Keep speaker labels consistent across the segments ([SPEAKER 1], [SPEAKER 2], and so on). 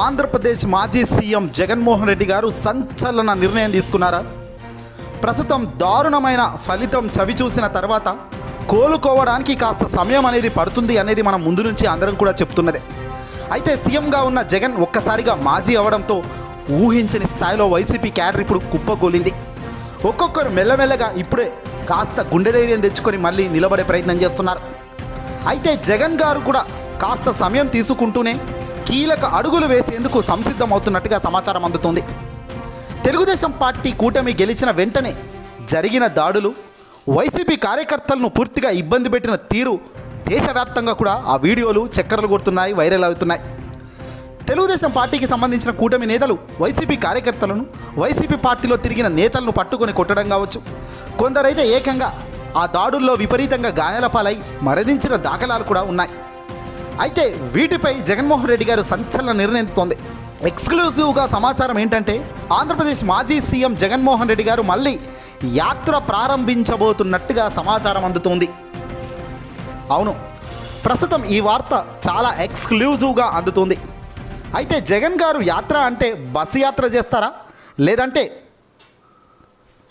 [SPEAKER 1] ఆంధ్రప్రదేశ్ మాజీ సీఎం జగన్మోహన్ రెడ్డి గారు సంచలన నిర్ణయం తీసుకున్నారా? ప్రస్తుతం దారుణమైన ఫలితం చవి చూసిన తర్వాత కోలుకోవడానికి కాస్త సమయం అనేది పడుతుంది అనేది మనం ముందు నుంచి అందరం కూడా చెప్తున్నదే. అయితే సీఎంగా ఉన్న జగన్ ఒక్కసారిగా మాజీ అవడంతో ఊహించని స్థాయిలో వైసీపీ క్యాడర్ ఇప్పుడు కుప్పగోలింది ఒక్కొక్కరు మెల్లమెల్లగా ఇప్పుడే కాస్త గుండె ధైర్యం తెచ్చుకొని మళ్ళీ నిలబడే ప్రయత్నం చేస్తున్నారు. అయితే జగన్ గారు కూడా కాస్త సమయం తీసుకుంటూనే కీలక అడుగులు వేసేందుకు సంసిద్ధమవుతున్నట్టుగా సమాచారం అందుతుంది. తెలుగుదేశం పార్టీ కూటమి గెలిచిన వెంటనే జరిగిన దాడులు వైసీపీ కార్యకర్తలను పూర్తిగా ఇబ్బంది పెట్టిన తీరు దేశవ్యాప్తంగా కూడా ఆ వీడియోలు చక్కర్లు కొడుతున్నాయి వైరల్ అవుతున్నాయి. తెలుగుదేశం పార్టీకి సంబంధించిన కూటమి నేతలు వైసీపీ కార్యకర్తలను వైసీపీ పార్టీలో తిరిగిన నేతలను పట్టుకొని కొట్టడం కావచ్చు. కొందరైతే ఏకంగా ఆ దాడుల్లో విపరీతంగా గాయాల పాలై మరణించిన దాఖలాలు కూడా ఉన్నాయి. అయితే వీటిపై జగన్మోహన్ రెడ్డి గారు సంచలన నిర్ణయించుతోంది ఎక్స్క్లూజివ్గా సమాచారం ఏంటంటే ఆంధ్రప్రదేశ్ మాజీ సీఎం జగన్మోహన్ రెడ్డి గారు మళ్ళీ యాత్ర ప్రారంభించబోతున్నట్టుగా సమాచారం అందుతోంది. అవును ప్రస్తుతం ఈ వార్త చాలా ఎక్స్క్లూజివ్గా అందుతుంది. అయితే జగన్ గారు యాత్ర అంటే బస్సు యాత్ర చేస్తారా? లేదంటే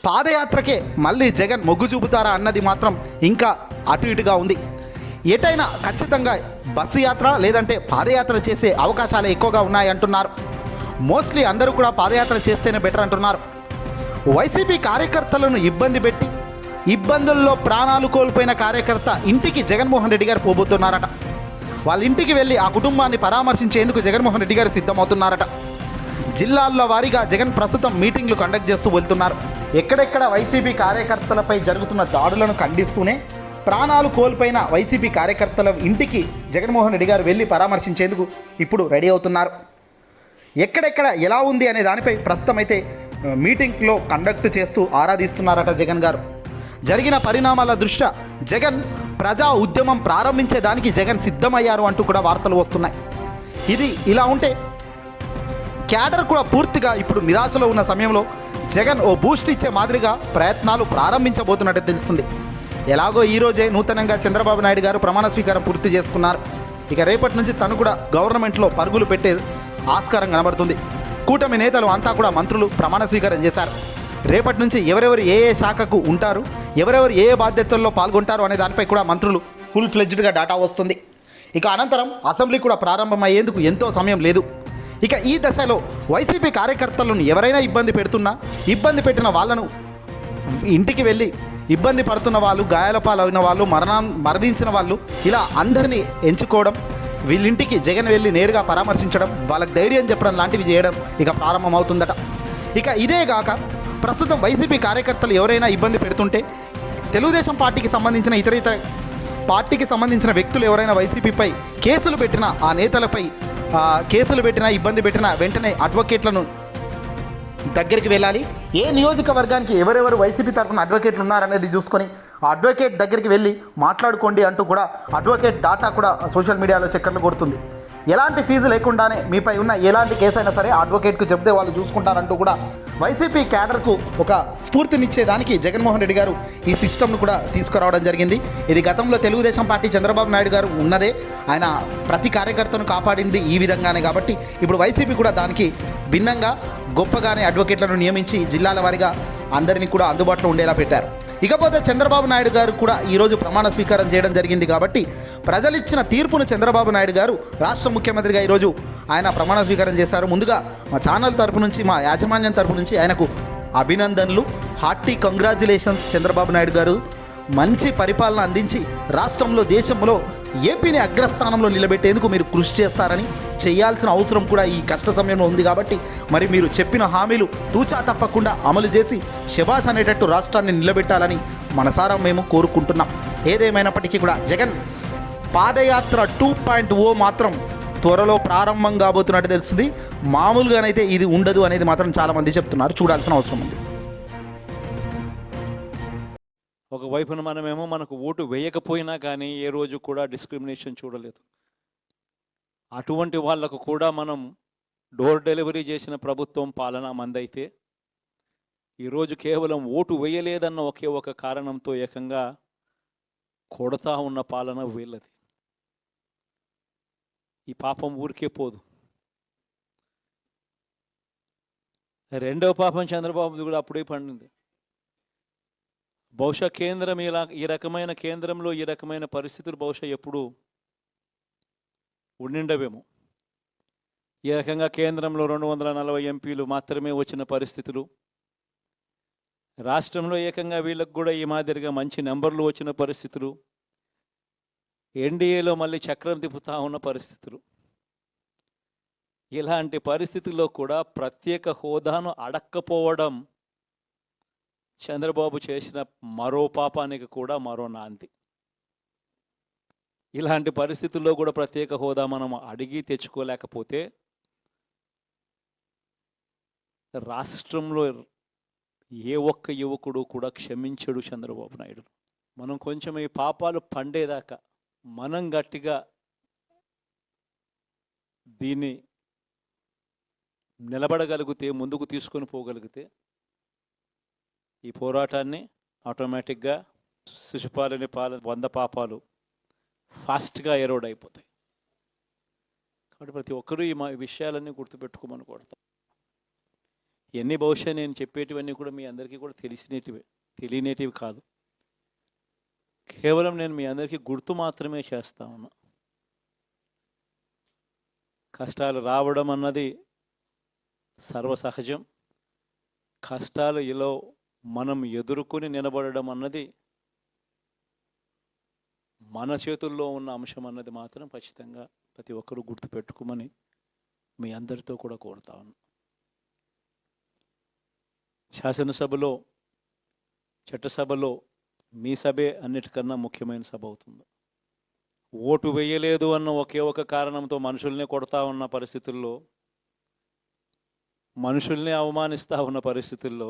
[SPEAKER 1] పాదయాత్రకే మళ్ళీ జగన్ మొగ్గు చూపుతారా అన్నది మాత్రం ఇంకా అటు ఇటుగా ఉంది. ఎటైనా ఖచ్చితంగా బస్సు యాత్ర లేదంటే పాదయాత్ర చేసే అవకాశాలు ఎక్కువగా ఉన్నాయి అంటున్నారు. మోస్ట్లీ అందరూ కూడా పాదయాత్ర చేస్తేనే బెటర్ అంటున్నారు. వైసీపీ కార్యకర్తలను ఇబ్బంది పెట్టి ఇబ్బందుల్లో ప్రాణాలు కోల్పోయిన కార్యకర్త ఇంటికి జగన్మోహన్ రెడ్డి గారు పోబోతున్నారట. వాళ్ళ ఇంటికి వెళ్ళి ఆ కుటుంబాన్ని పరామర్శించేందుకు జగన్మోహన్ రెడ్డి గారు సిద్ధమవుతున్నారట. జిల్లాల్లో వారీగా జగన్ ప్రస్తుతం మీటింగ్లు కండక్ట్ చేస్తూ వెళ్తున్నారు. ఎక్కడెక్కడ వైసీపీ కార్యకర్తలపై జరుగుతున్న దాడులను ఖండిస్తూనే ప్రాణాలు కోల్పోయిన వైసీపీ కార్యకర్తల ఇంటికి జగన్మోహన్ రెడ్డి గారు వెళ్ళి పరామర్శించేందుకు ఇప్పుడు రెడీ అవుతున్నారు. ఎక్కడెక్కడ ఎలా ఉంది అనే దానిపై ప్రస్తుతం అయితే మీటింగ్లో కండక్ట్ చేస్తూ ఆరాధిస్తున్నారట జగన్ గారు. జరిగిన పరిణామాల దృష్ట్యా జగన్ ప్రజా ఉద్యమం ప్రారంభించేదానికి జగన్ సిద్ధమయ్యారు అంటూ కూడా వార్తలు వస్తున్నాయి. ఇది ఇలా ఉంటే క్యాడర్ కూడా పూర్తిగా ఇప్పుడు నిరాశలో ఉన్న సమయంలో జగన్ ఓ బూస్ట్ ఇచ్చే మాదిరిగా ప్రయత్నాలు ప్రారంభించబోతున్నట్టు తెలుస్తుంది. ఎలాగో ఈరోజే నూతనంగా చంద్రబాబు నాయుడు గారు ప్రమాణ స్వీకారం పూర్తి చేసుకున్నారు. ఇక రేపటి నుంచి తను కూడా గవర్నమెంట్లో పరుగులు పెట్టే ఆస్కారం కనబడుతుంది. కూటమి నేతలు అంతా కూడా మంత్రులు ప్రమాణ స్వీకారం చేశారు. రేపటి నుంచి ఎవరెవరు ఏ ఏ శాఖకు ఉంటారు ఎవరెవరు ఏ ఏ బాధ్యతల్లో పాల్గొంటారు అనే దానిపై కూడా మంత్రులు ఫుల్ ఫ్లెడ్జ్డ్గా డాటా వస్తుంది. ఇక అనంతరం అసెంబ్లీ కూడా ప్రారంభమయ్యేందుకు ఎంతో సమయం లేదు. ఇక ఈ దశలో వైసీపీ కార్యకర్తలను ఎవరైనా ఇబ్బంది పెడుతున్నా ఇబ్బంది పెట్టిన వాళ్ళను ఇంటికి వెళ్ళి ఇబ్బంది పడుతున్న వాళ్ళు గాయాల పాలైన వాళ్ళు మరణా మరణించిన వాళ్ళు ఇలా అందరినీ ఎంచుకోవడం వీళ్ళింటికి జగన్ వెళ్ళి నేరుగా పరామర్శించడం వాళ్ళకి ధైర్యం చెప్పడం లాంటివి చేయడం ఇక ప్రారంభమవుతుందట. ఇక ఇదే కాక ప్రస్తుతం వైసీపీ కార్యకర్తలు ఎవరైనా ఇబ్బంది పెడుతుంటే తెలుగుదేశం పార్టీకి సంబంధించిన ఇతర ఇతర పార్టీకి సంబంధించిన వ్యక్తులు ఎవరైనా వైసీపీపై కేసులు పెట్టినా ఆ నేతలపై కేసులు పెట్టినా ఇబ్బంది పెట్టినా వెంటనే అడ్వకేట్లను దగ్గరికి వెళ్ళాలి. ఏ నియోజకవర్గానికి ఎవరెవరు వైసీపీ తరఫున అడ్వకేట్లు ఉన్నారనేది చూసుకొని ఆ అడ్వకేట్ దగ్గరికి వెళ్ళి మాట్లాడుకోండి అంటూ కూడా అడ్వకేట్ డాటా కూడా సోషల్ మీడియాలో చక్కర్లు కొడుతుంది. ఎలాంటి ఫీజు లేకుండానే మీపై ఉన్న ఎలాంటి కేసు అయినా సరే అడ్వకేట్కు చెప్తే వాళ్ళు చూసుకుంటారంటూ కూడా వైసీపీ క్యాడర్కు ఒక స్ఫూర్తినిచ్చేదానికి జగన్మోహన్ రెడ్డి గారు ఈ సిస్టమ్ను కూడా తీసుకురావడం జరిగింది. ఇది గతంలో తెలుగుదేశం పార్టీ చంద్రబాబు నాయుడు గారు ఉన్నదే. ఆయన ప్రతి కార్యకర్తను కాపాడింది ఈ విధంగానే కాబట్టి ఇప్పుడు వైసీపీ కూడా దానికి భిన్నంగా గొప్పగానే అడ్వకేట్లను నియమించి జిల్లాల వారీగా అందరినీ కూడా అందుబాటులో ఉండేలా పెట్టారు. ఇకపోతే చంద్రబాబు నాయుడు గారు కూడా ఈరోజు ప్రమాణ స్వీకారం చేయడం జరిగింది కాబట్టి ప్రజలిచ్చిన తీర్పును చంద్రబాబు నాయుడు గారు రాష్ట్ర ముఖ్యమంత్రిగా ఈరోజు ఆయన ప్రమాణ స్వీకారం చేశారు. ముందుగా మా ఛానల్ తరపు నుంచి మా యాజమాన్యం తరపు నుంచి ఆయనకు అభినందనలు. హార్టీ కంగ్రాచులేషన్స్ చంద్రబాబు నాయుడు గారు. మంచి పరిపాలన అందించి రాష్ట్రంలో దేశంలో ఏపీని అగ్రస్థానంలో నిలబెట్టేందుకు మీరు కృషి చేస్తారని చేయాల్సిన అవసరం కూడా ఈ కష్ట సమయంలో ఉంది కాబట్టి మరి మీరు చెప్పిన హామీలు తూచా తప్పకుండా అమలు చేసి శబాష్ అనేటట్టు రాష్ట్రాన్ని నిలబెట్టాలని మనసారా మేము కోరుకుంటున్నాం. ఏదేమైనప్పటికీ కూడా జగన్ పాదయాత్ర టూ పాయింట్ ఓ మాత్రం త్వరలో ప్రారంభం కాబోతున్నట్టు తెలుస్తుంది. మామూలుగానైతే ఇది ఉండదు అనేది మాత్రం చాలామంది చెప్తున్నారు. చూడాల్సిన అవసరం ఉంది.
[SPEAKER 2] ఒకవైపున మనమేమో మనకు ఓటు వేయకపోయినా కానీ ఏ రోజు కూడా డిస్క్రిమినేషన్ చూడలేదు. అటువంటి వాళ్ళకు కూడా మనం డోర్ డెలివరీ చేసిన ప్రభుత్వం పాలన మందైతే ఈరోజు కేవలం ఓటు వేయలేదన్న ఒకే ఒక కారణంతో ఏకంగా కొడతా ఉన్న పాలన వీళ్ళది. ఈ పాపం ఊరికే పోదు. రెండో పాపం చంద్రబాబుది కూడా అప్పుడే పండింది. బహుశా కేంద్రం ఇలా ఈ రకమైన కేంద్రంలో ఈ రకమైన పరిస్థితులు బహుశా ఎప్పుడు ఉండిండవేమో. ఈ రకంగా కేంద్రంలో రెండు వందల నలభై ఎంపీలు మాత్రమే వచ్చిన పరిస్థితులు. రాష్ట్రంలో ఏకంగా వీళ్ళకు కూడా ఈ మాదిరిగా మంచి నెంబర్లు వచ్చిన పరిస్థితులు. ఎన్డీఏలో మళ్ళీ చక్రం తిప్పుతా ఉన్న పరిస్థితులు. ఇలాంటి పరిస్థితుల్లో కూడా ప్రత్యేక హోదాను అడక్కపోవడం చంద్రబాబు చేసిన మరో పాపానికి కూడా మరో నాంది. ఇలాంటి పరిస్థితుల్లో కూడా ప్రత్యేక హోదా మనం అడిగి తెచ్చుకోలేకపోతే రాష్ట్రంలో ఏ ఒక్క యువకుడు కూడా క్షమించడు చంద్రబాబు నాయుడు. మనం కొంచెం ఈ పాపాలు పండేదాకా మనం గట్టిగా దీన్ని నిలబడగలిగితే ముందుకు తీసుకొని పోగలిగితే ఈ పోరాటాన్ని ఆటోమేటిక్గా శిశుపాలని పాల వంద పాపాలు ఫాస్ట్గా ఎరోడ్ అయిపోతాయి. కాబట్టి ప్రతి ఒక్కరూ ఈ మా విషయాలన్నీ గుర్తుపెట్టుకోమని కొడతాం ఇవన్నీ బహుశా నేను చెప్పేటివన్నీ కూడా మీ అందరికీ కూడా తెలిసినటివే తెలియనేటివి కాదు. కేవలం నేను మీ అందరికీ గుర్తు మాత్రమే చేస్తా ఉన్నా. కష్టాలు రావడం అన్నది సర్వసహజం. కష్టాలు ఇలా మనం ఎదుర్కొని నిలబడడం అన్నది మన చేతుల్లో ఉన్న అంశం అన్నది మాత్రం ఖచ్చితంగా ప్రతి ఒక్కరూ గుర్తుపెట్టుకోమని మీ అందరితో కూడా కోరుతా ఉన్నా శాసనసభలో చట్టసభలో మీ సభే అన్నిటికన్నా ముఖ్యమైన సభ అవుతుంది. ఓటు వేయలేదు అన్న ఒకే ఒక కారణంతో మనుషుల్నే కొడతా ఉన్న పరిస్థితుల్లో మనుషుల్ని అవమానిస్తూ ఉన్న పరిస్థితుల్లో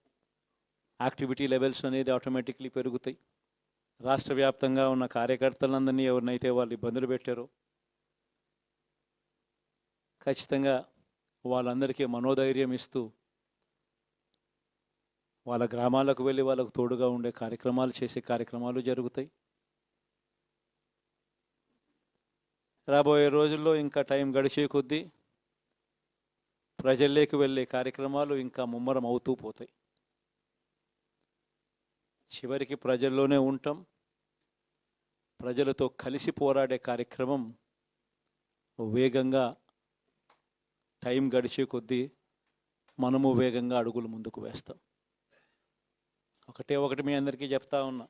[SPEAKER 2] యాక్టివిటీ లెవెల్స్ అనేది ఆటోమేటిక్లీ పెరుగుతాయి. రాష్ట్ర వ్యాప్తంగా ఉన్న కార్యకర్తలందరినీ ఎవరినైతే వాళ్ళు ఇబ్బందులు పెట్టారో ఖచ్చితంగా వాళ్ళందరికీ మనోధైర్యం ఇస్తూ వాళ్ళ గ్రామాలకు వెళ్ళి వాళ్ళకు తోడుగా ఉండే కార్యక్రమాలు చేసే కార్యక్రమాలు జరుగుతాయి. రాబోయే రోజుల్లో ఇంకా టైం గడిచే కొద్దీ ప్రజల్లోకి వెళ్ళే కార్యక్రమాలు ఇంకా ముమ్మరం అవుతూ పోతాయి. చివరికి ప్రజల్లోనే ఉంటాం. ప్రజలతో కలిసి పోరాడే కార్యక్రమం వేగంగా టైం గడిచే కొద్దీ మనము వేగంగా అడుగులు ముందుకు వేస్తాం. ఒకటే ఒకటి మీ అందరికీ చెప్తా ఉన్నా.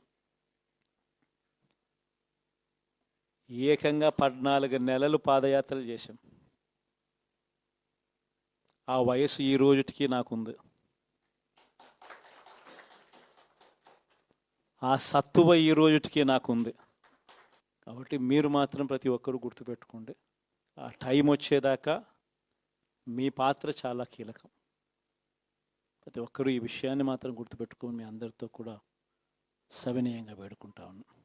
[SPEAKER 2] ఏకంగా పద్నాలుగు నెలలు పాదయాత్రలు చేశాం. ఆ వయసు ఈ రోజుటికి నాకుంది. ఆ సత్తువ ఈ రోజుకి నాకుంది. కాబట్టి మీరు మాత్రం ప్రతి ఒక్కరూ గుర్తుపెట్టుకోండి. ఆ టైం వచ్చేదాకా మీ పాత్ర చాలా కీలకం. ప్రతి ఒక్కరూ ఈ విషయాన్ని మాత్రం గుర్తుపెట్టుకొని మీ అందరితో కూడా సవినయంగా వేడుకుంటా ఉన్నాను